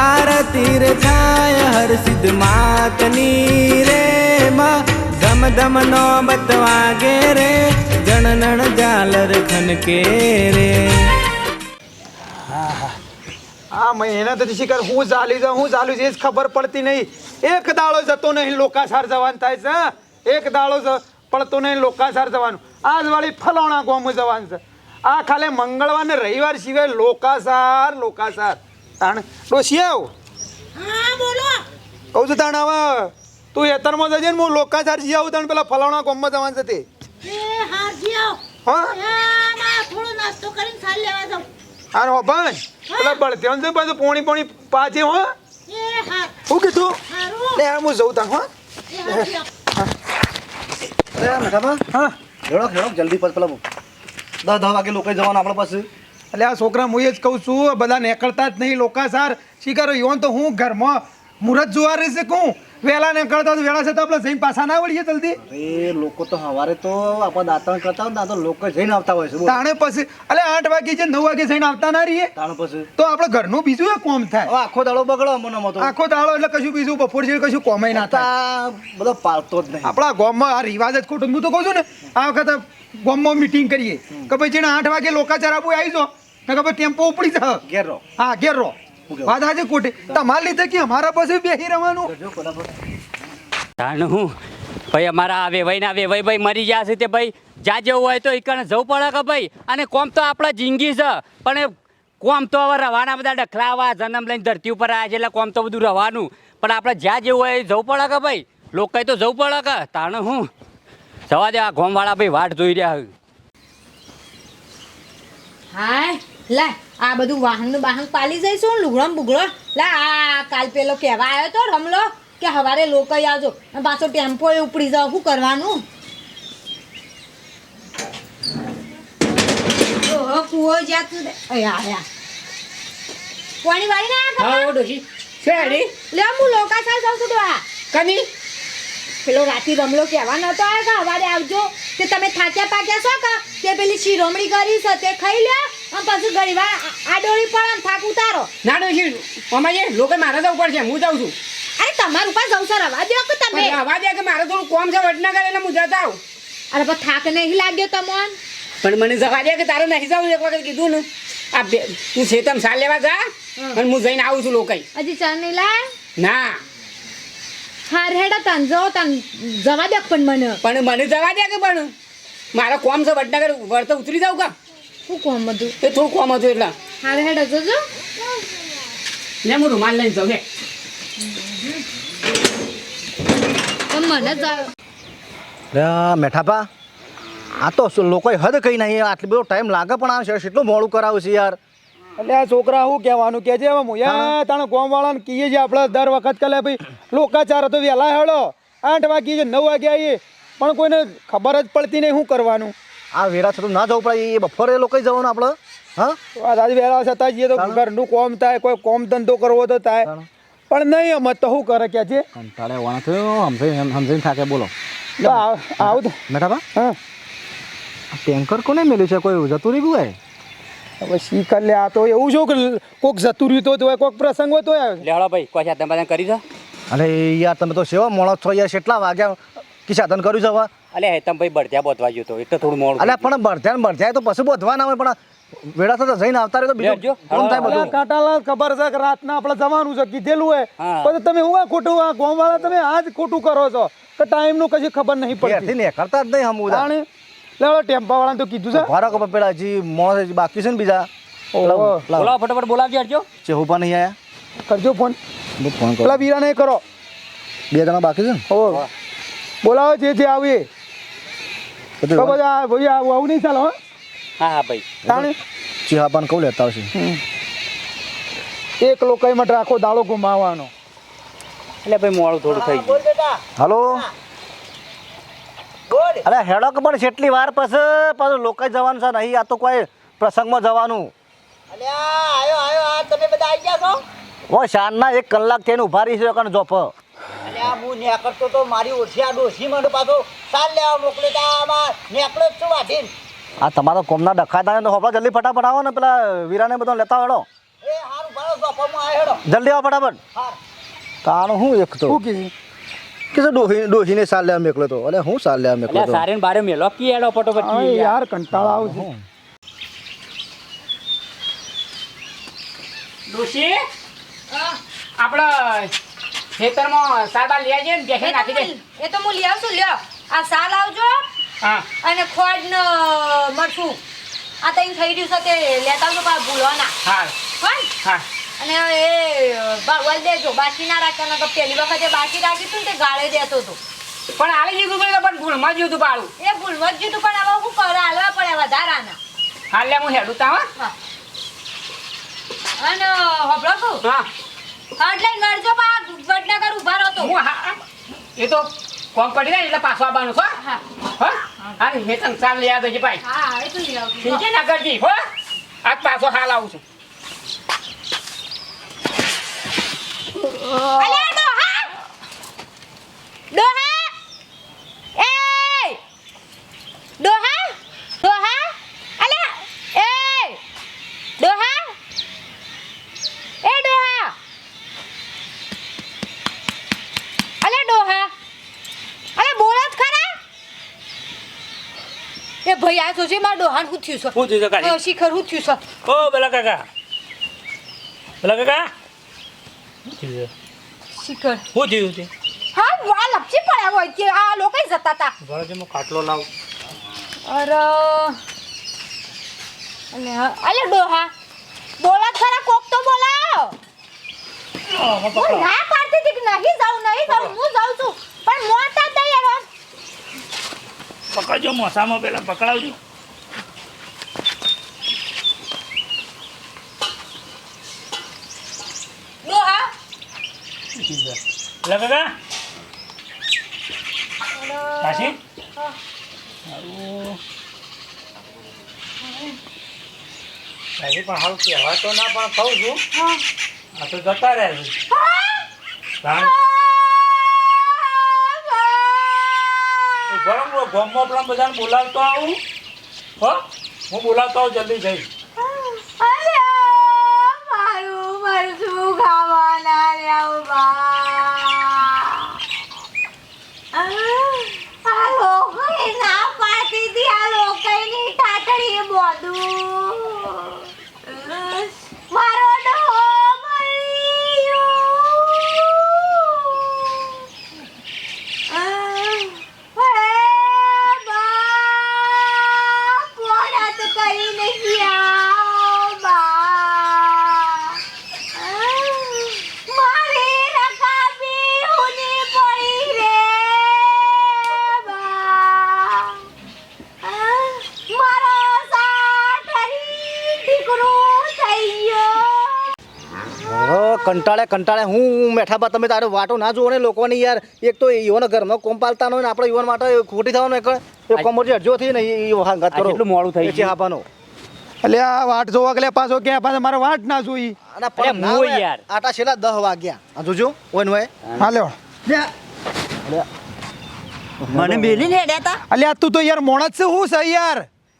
આરતી રે થાય, હર સિદ્ધ માતની રે માં. ધમ ધમ નો બતવાગે રે જણનણ જાલર ખનકે રે. આ મહેનત શિકાર, હું ચાલી જાઉં, હું ચાલુ છે એ જ ખબર પડતી નહીં. એક દાડો જતો નહીં લોકાસાર જવાનું થાય છે એક દાડો પડતો નહીં લોકાસાર જવાનું. આજ વાળી ફલોણા ગોમ જવાનું છે. આ ખાલી મંગળવાર ને રવિવાર સિવાય લોકાસાર લોકાસાર. તાણ. ડોસી આવ. હા બોલો. કહું છું તાણ આવા તું એતરમાં જજે ને હું લોકાસાર સારજી આવું તાણ પેલા ફલાણા ગોમમાં જવાનું છે તે. એ હારજી આવ. હા? થોડો નાસ્તો કરીને સાલ લેવા જાઉં. હા હો ભાઈ. પેલા બળતેવન છે પાછું પોણી પોણી પાછી હો. શું કીધું? લે હું જઉં તા હો. મેઠાબા હા હેડો હેડો જલ્દી પછી પેલા દસ દસ વાગે લોકો જવાનું આપણા પાસે એટલે આ છોકરા હું એ જ કહું છું બધા નીકળતા જ નહીં લોકાસાર શીખરો યોન તો હું ઘરમાં મુહૂર્ત જોવા રહેશે કહું વેલા નીકળતા તો વેલા છે તો આપણે જઈને પાછા ના વળીએ જલ્દી. અરે લોકો તો સવારે તો આપણા દાંતણ કરતા હોય તો લોકો જઈને આવતા હોય છે તાણે પછી અલે આઠ વાગે છે નવ વાગે જઈને આવતા ના રહીએ? તાણે પછી. તો આપણે ઘરનું બીજું એ કોમ થાય. આખો દાડો બગડો અમને મતો આખો દાડો એટલે કશું બીજું બપોર જેવું કશું કોમાય ના થાય. બધો પાલતો જ નહીં. આપણા ગામમાં આ રિવાજ જ ખોટો. હું તો કહું છું ને આ વખતે ગામમાં મીટિંગ કરીએ. કે ભાઈ જેને આઠ વાગે લોકાચાર આપવું આવી જો ને કે ભાઈ ટેમ્પો ઉપડી જા ઘેર રહો. હા ઘેર રહો? વાત આજે ખોટી. તમારા લીધે કે અમારા પાસે બેસી રહેવાનું? જાણ હું. ભાઈ અમારા આ વેવાઈના વેવાઈ ભાઈ મરી ગયા છે તે ભાઈ. જ્યાં જવું હોય તો એકને જવું પડે કે ભાઈ? અને કોમ તો આપણા જિંદગી છે. પણ એ કોમ તો હવે રવાના બધા ડખલાવા જન્મ લઈને ધરતી ઉપર આવ્યા છે એટલે કોમ તો બધું રવાનું. પણ આપણે જ્યાં જવું હોય એ જવું પડે કે ભાઈ? લોકો તો જવું પડે કે? તાણ હું. જવા દે આ ગોમવાળા ભાઈ વાટ જોઈ રહ્યા. હાય લે આ બધું વાહન બાહન પાલી જઈશું લુગડમ બુગડો. લા આ કાલ પેલો કહેવા આવ્યો તો રમલો કે સવારે લોકો આવજો. અને પાછો ટેમ્પો એ ઉપડી જાવ શું કરવાનું? કુવો આયા આયા પાણી વાળી ના ડોશી શેડી લે હું લોકાચાર જાઉં છું આ. કની? પેલો રાતી રમલો કહેવા નતો આવ્યો કે સવારે આવજો. તે તમે થાક્યા પાક્યા છો કે તે પેલી શિરોમણી કરી છે તે ખાઈ લે અને પછી વાર આ ડોળી પડે ને થાક ઉતારો. ના ડોશી અમારે લોકો મારે જવું પડશે હું જાઉં છું. અરે તમારું પાસે જવું સર અવાજ દો કે તમે? અવાજ દે કે મારે થોડું કોમ છે વડનગર એટલે હું જતા આવું. અરે પણ થાક નહીં લાગ્યો તમને. પણ મને જવા દે કે તારે નહીં જવું એક વખત કીધું ને. આ બે તું છેતમ સાલ લેવા જા અને હું જઈને આવું છું લોકો હજી ચા નહીં લાય? ના. હાર હેડા તન જો તન જવા દે પણ મને. પણ મને જવા દે કે પણ? મારો કોમ છે વડનગર વળતો ઉતરી જાવ કા? શું કોમ બધું. એ થોડું કોમ હતું એટલે. હારે હેડા જોજો. ને હું રૂમાલ લઈને જાઉં હે મને મેઠાપા આ તો શું લોકોએ હદ કઈ નહીં આટલો બધો ટાઈમ લાગે પણ આ એટલું મોડું કરાવું છે યાર. એટલે આ છોકરા શું કહેવાનું કે છે હવે મુયા તાણે ગોમ કહીએ છીએ આપણે દર વખત કલે ભાઈ લોકાચાર હતો વહેલા હેડો. આઠ વાગી છે નવ વાગે આવીએ. પણ કોઈને ખબર જ પડતી નહીં શું કરવાનું. આ વેરા છતું ના જવું પડે એ બફરે લોકો જવાનું આપણે હા? દાદી વેરા છતાં જઈએ તો ઘરનું કોમ થાય કોઈ કોમ ધંધો કરવો તો થાય. પણ નહીં અમે તો શું કરે કે છે કંટાળે વાણા થયો સમજાઈ સમજાઈને થાકે બોલો. આવ- તો હા. ટેન્કર કોને મેલ્યું છે કોઈ જતું રહી ગયું હવે શીખર લે આ તો એવું છો કે કોઈક જતું રહ્યું તો હોય કોઈક પ્રસંગ હોય તો લેવડા લેવડો ભાઈ કોઈ સાધન બાધન કરી દો અરે યાર તમે તો સેવા મોડો છો યાર કેટલા વાગ્યા કે સાધન કર્યું છે હવે? અલે હેતમ ભાઈ બળદ્યા બોધવા ગયો તો એટલે થોડું મોડું અલ્યા પણ બળધ્યા બળધ્યા તો પછી બોધવા ના હોય પણ વેળા થતા જઈને આવતા રહે તો બીજો કોણ થાય બધું? કાંટાલાલ ખબર છે કે રાતના આપણે જવાનું છે કીધેલું હોય. હા. પછી તમે હું આ ખોટું આ ગોમ વાળા તમે આજ ખોટું કરો છો? કે ટાઈમનું કશી ખબર નહીં પડતી. ને કરતા જ નહીં હમ ઉદા તાણે લેવડો ટેમ્પા વાળાને તો કીધું છે. ભારા કપા પેલા હજી મોણ હજી બાકી છે ને બીજા. બોલાવો ફટાફટ બોલાવજો હરજો ચેહુપા નહીં આયા. કરજો ફોન. ફોન કરો. પેલા વીરાને કરો. બે જણા બાકી છે ને? ઓ બોલાવો જે જે આવીએ. તો બધા ભાઈ આવું આવું નહીં ચાલો હો. હા ભાઈ. તાણે? ચેહાપાને કહું લેતા આવશે એક લોકો માટે આખો દાળો ગુમાવવાનો? એટલે ભાઈ મોડું થોડું થઈ ગયું. હલો? અરે હેડો કે પણ જેટલી વાર પછી પાછું લોકો જવાનું છે નહીં આ તો કોઈ પ્રસંગમાં જવાનું. ઓ શાનના એક કલાક થઈને ઊભા રહી છે કણ અલ્યા હું નેકળતો તો મારી ઓછી આ ડોસી મને પાછો સાલ લેવા મોકલે તો આમાં નેકળો જ છું વાઢીને આ તમારો કોમના ડખાતા ને તો હોપડા જલ્દી ફટાફટ આવો ને પેલા વીરાને બધો લેતા હેડો એ હારું ભાડો ચોપરમાં આવ્યો હેડો. જલ્દી આવો ફટાફટ. તાનો હું એક તો? શું કીધું કે ડોહી ડોહીને સાલ લેવા મેકલો તો? અલે હું સાલ લેવા મેકલો તો? સારે બારે મેલો કી એડો ફટોફટ યાર કંટાળો આવે છે. ડોશી? આપણો ખેતરમાં સારબાર લઈ આવજે ને બેસી નાખી દે. એ તો હું લઈ આવશું લ્યો? આ સાલ આવજો. હા. અને ખોડ ન મરશું આ તઈ થઈ રહ્યું છે તે લેતા આવજો પાછા ભૂલો ના હા હા. અને એ ભાગવલ દેજો. બાકી ના રાખતા તો પહેલી વખતે બાકી રાખ્યું ને તે ગાળે દેતો હતો પણ આલી જીધું તો પણ ભૂલમાં જ જીધું પાડું. એ ભૂલમાં જીતું પણ હવે હું કરે હાલવા પડે વધારાના હાલ લે હું હેડું તા હા. અને હબળો છું હા. એટલે નડજો પા વડનગર ઊભા રહો તો. હું હા એ તો કોમ પડી જાય એટલે પાછો આવવાનું છો હા? હા. હા? હે તને ચાલ લઈ આવજો ભાઈ. હા એ તો લઈ આવજો. ઠીક છે નગરજી હો? આજ પાછો હાલ આવું છું. અલ્યા ડોહા ડોહા એ ડોહા ડોહા અલ્યા એ ડોહા એ ડોહા અલ્યા ડોહા અલ્યા બોલો જ ખરા એ ભાઈ આ મારા શું થયું છે. શું થયું છે કાકી? શિખર શું થયું છે. ઓ પેલા કાકા. પેલા કાકા? શિખર. શું થયું છે? હા વા લપસી પડ્યા હોય કે આ લોકો જતા હતા. છે, હું ખાટલો લાવ. અરે અને હા- અલે ડોહા. બોલા ખરા કોક તો બોલા હું ના પાડતી હતી કે નહીં જાઉં નહીં જાઉં હું જાઉં છું. પણ મોટા તૈયાર પકડજો મોસામાં પેલા પકડાવજો. શું? પેલા કાકા. કાશી. કાશી પણ હાલ કહેવા તો ના, પણ કહું છું. આ તો જતા રહે છે. ગરમ ગામમાં પેલા બધાને બોલાવતો આવું. હો? હું બોલાવતો આવું જલ્દી જઈ. અરે મારું ખાવાના રહ્યા બા આ લોકોએ ના પાટી હતી આ ટાટડી બોધું મારો ડોહો મરી ગયો અરે બા કોણા તો કઈ નહીં આવ બા મારી રકાબી ઉની પડી રે બા મારો સાઠરી દીકરો થઈ ગયો હવે કંટાળે હું મેઠાપા તમે તારે વાટો ના જુઓ ને લોકોની યાર. એક તો યુવાનો ઘરમાં કોમ પાલતા હોય ને આપણે યુવાન માટે ખોટી થવાનું એક એ કોમરજી અડજો થઈ ને એ હાંગત કરો. કેટલું મોડું થઈ છે ગયું. એટલે આ વાટ જોવા કે પાછો ક્યાં? પાછો મારે વાટ ના જોઈ. અને પણ ના યાર. આટા છેલ્લા દહ વાગ્યા. આ જોજો. ઓન હોય હા મને મેલી ને હેડ્યા તા? અલ્યા તું તો યાર મોણા છે. હું છે યાર?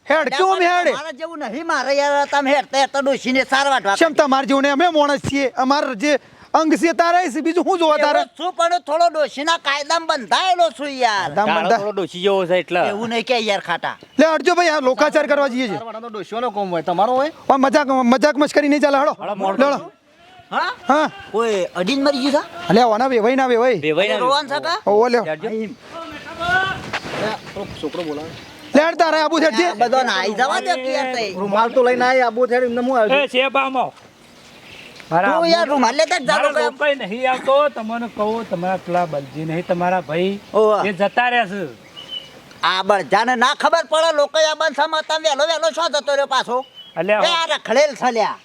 હેડ કેમ હેડ? મારા જેવું નહીં. મારે યાર તમે હેડતા હેડતા ડોશીને સાર વાટવા કેમ તમાર જેવું ને અમે મોણસ છીએ. અમાર જે અંગ છે તારે છે બીજું શું જોવા તારે? શું છું પણ થોડો ડોશીના કાયદામાં બંધાયેલો છું યાર. દામ બંધા થોડો ડોશી જેવો છે એટલે. એવું નહીં કે યાર ખાટા. લે અડજો ભાઈ આ લોકાચાર કરવા જઈએ છે વાળાનો ડોશીઓનો કોમ હોય તમારો હોય? આ મજાક મજાક મસ્કરી નહીં ચાલે હળો. હળો, હા? હા. ઓય અડીન મરી ગયું અલ્યા ઓના વેવાઈ ના વેવાઈ બેવાઈ છે ના રોવાન છે કા? ઓ લે છોકરો બોલાવે. લેડ તારે આબુ છે આ બધો નાઈ જવા દે કે યાર. રૂમાલ તો લઈને આય આબુ થેડ એમને હું આવ્યો છે? બામો. મારા તું યાર રૂમાલ લેતા જ જાતો કે રોપાઈ નહીં આવતો. તમને કહું તમારા પેલા બલજી નહીં તમારા ભાઈ. એ જતા રહ્યા છે. આ બળજાને ના ખબર પડે લોકો આ બંધ સમજતા વેલો વેલો શું જતો રહ્યો પાછો? એટલે આ રખડેલ છે લ્યા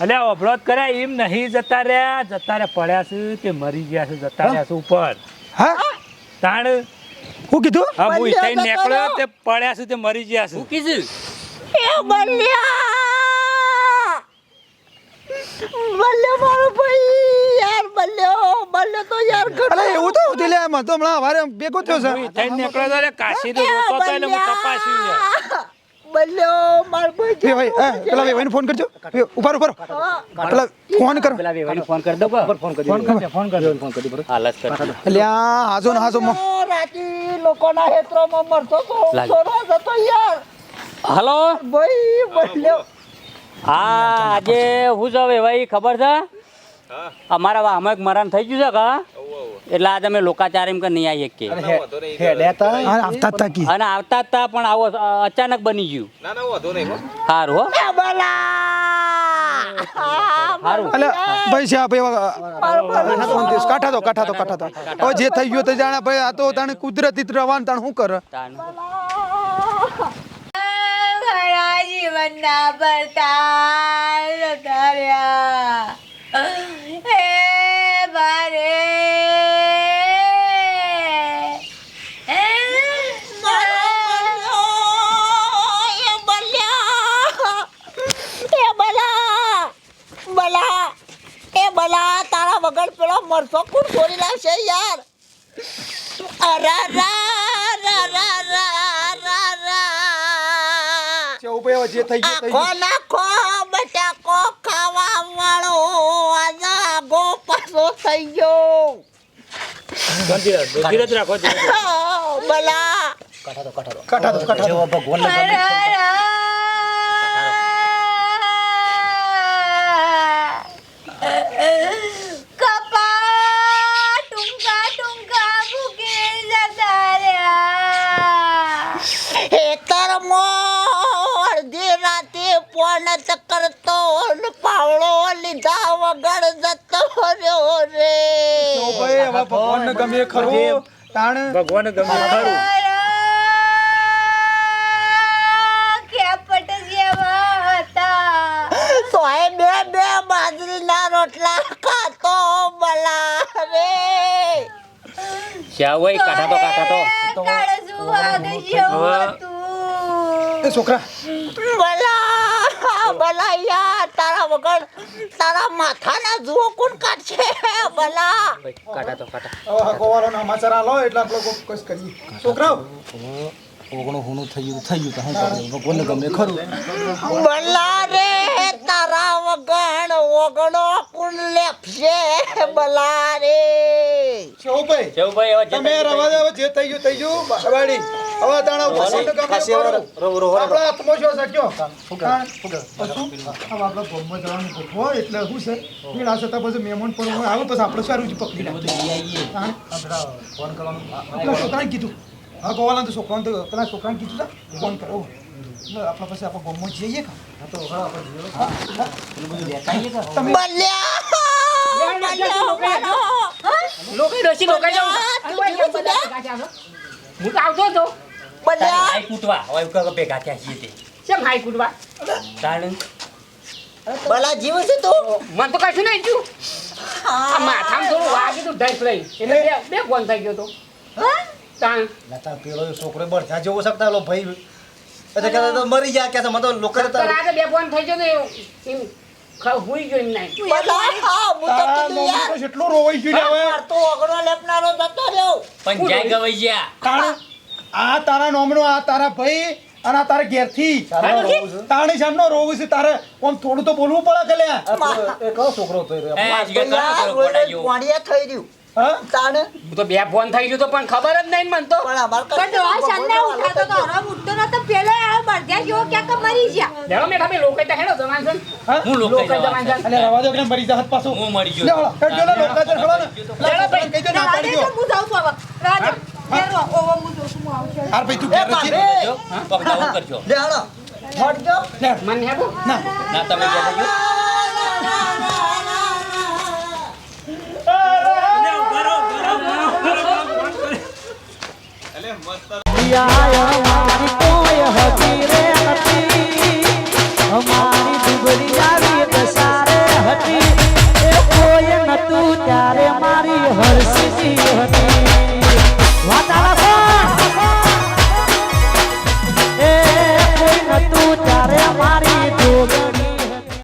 એટલે અવરોધ કર્યા એમ નહીં જતા રહ્યા. જતા રહ્યા પડ્યા છે તે મરી ગયા છે જતા રહ્યા છે ઉપર. હા? તાણ? હું કીધું? હા હું નીકળ્યો. તે પડ્યા છે તે મરી ગયા છે. કીધું એ બલ્યા! બલ્યો મારો ભાઈ યાર બલ્યો બલ્યો તો યાર અલે એવું તો હતું લે એમાં. તો હમણાં હવારે ભેગો થયો છે. ઈથાઈ નીકળ્યો તો એટલે કાશીનો રોતો હતો એટલે હું તપાસ્યું છે. બલ્યો માર ભાઈ એ ભાઈ પેલા ભાઈને ફોન કરજો. ઊભા ઊભા પેલા ફોન કરો. પેલા ફોન કરી દો ફોન કરી ફોન કરી ફોન કરી ફોન કરી બરોબર હાલત કર અલ્યા હાજો ને હાજો માં. રાતી લોકોના હેત્રોમાં મરતો તો લાગ. જતો યાર. હલો? ભાઈ બલ્યો હા આજે હું છે ભાઈ ખબર છે? અમારા વાહમાં એક મરણ થઈ ગયું છે કા એટલે આજે અમે લોકાચાર એમ કે નહીં આવીએ કે. આવતા હતા કી. અને આવતા હતા પણ આવો અચાનક બની ગયું. સારું હો. સારું જે થઈ ગયું તે જાણે ભાઈ આ તો તાણે કુદરતી રવાન તાણ શું કરે? જીવનના પડતા જતા હે બારે બલા એ બલા તારા વગર પેલો મરસો કોણ છોડી લાવશે યાર? અરા રા રા રા રા હવે જે થઈ ગયું ખાવા વાળો આજા ગો પાસો થઈ ગયો. ધીરજ રાખો ધીરજ બલા કાઢા દો કાઢા દો કાઢા દો કાઢા દો વગર જતો રહ્યો રે. તો ભાઈ હવે ભગવાનને ગમે ખરું. તાણ ભગવાન ગમે ખરું. જેવા હતા. બે બે બાજરીના રોટલા ખાતો બલા રે. શ્યા હોય કાઢા તો કાઢા તો. છોકરા. બલા બલા યાર તારા વગર તારા માથાના જુઓ કોણ કાઢશે? બલા કાઢા તો કાઢા. હવે ના સમાચાર આલો એટલે આપણે કોક કસ કરીએ. છોકરાઓ? ઓગણું હુનું થઈ ગયું થઈ ગયું તો કરીએ ગમે ખરું. બલા રે. ઓગણો કોણ લેપશે બલા રે શેવભાઈ હવે તમે રવા દે હવે જે થઈ ગયું થઈ ગયું બાડી હવે તાણા ફોટો કામ ખરું. રો આપણે શું છે કયો? શું કરે? તાણ. શું કરે? પછી હવે આપણે ગોમમાં જવાનું ગોઠવો એટલે શું છે પીડા છતાં પછી મહેમાન પણ. આવે પછી આપણે સારું જ પકડી નાખીએ. ફોન કરવાનું છોકરાને કીધું હા ગોવાલાને તો છોકરાને તો પેલા છોકરાને કીધું તા ફોન કરો. આપણે પછી આપણે ગોમમાં જઈએ કા? હા તો હવે આપણે બધું લોકાઈ ડોશી લોકાઈ જાઓ હું તો આવતો હતો બલ્યા હાઈ કૂટવા હવે ભેગા થયા છીએ તે. કેમ હાઈ કૂટવા? તાણ બલા જીવ છે તો? મને તો કશું નહીં થયું. માથામાં થોડું વાગી તું ઢસ લઈ. એટલે બે બે ફોન થઈ ગયો તો. તાણ. લતા પેલો છોકરો બળતા જેવો શકતા ઓલો ભાઈ? એટલે કે તો મરી ગયા કે મને તો લોકો બે ફોન થઈ ગયો તો એવું એમ હુઈ ગયો એમ નહીં બલા હા હું તો આ કીધું યાર. નોમો તો કેટલો રોવાઈ ગયો હવે. મારતો ઓગણો લેપનારો જતો રહ્યો. પણ ગવાઈ ગયા? તાણ આ તારા નોમનો આ તારા ભાઈ અને આ ઘેરથી તાણી સામનો રોવું છે તારે આમ થોડું તો બોલવું પડે કે લ્યા? કયો છોકરો થઈ રહ્યું. તાણે હું તો બે ફોન થઈ ગયો તો પણ ખબર જ નહીં મને તો પણ અમાર પણ ડોહા સાંજના ઉઠાતો તો હરામ ઉઠતો નતો પેલો આવો બળદ્યા જેવો ક્યાંક મરી ગયા લેવા મેઠા ભાઈ લોકો તો હેડો જવાન છે હું લોકાઈ જવાન છે એટલે રવા દો કે મરી જાત પાછો હું મરી ગયો ઓલા કટ જો ને લોકાચર ખડો ને લે ભાઈ કહી દો ના પાડી દો હું જાઉં છું હવે રાધે ફેરવો ઓવો હું જોઉં છું હું હાર ભાઈ તું એ ઘેર બાપરે. રહેજે. જો, પગલા હું કરજો લે હાલો મને હેડો ના ના તમે ગયા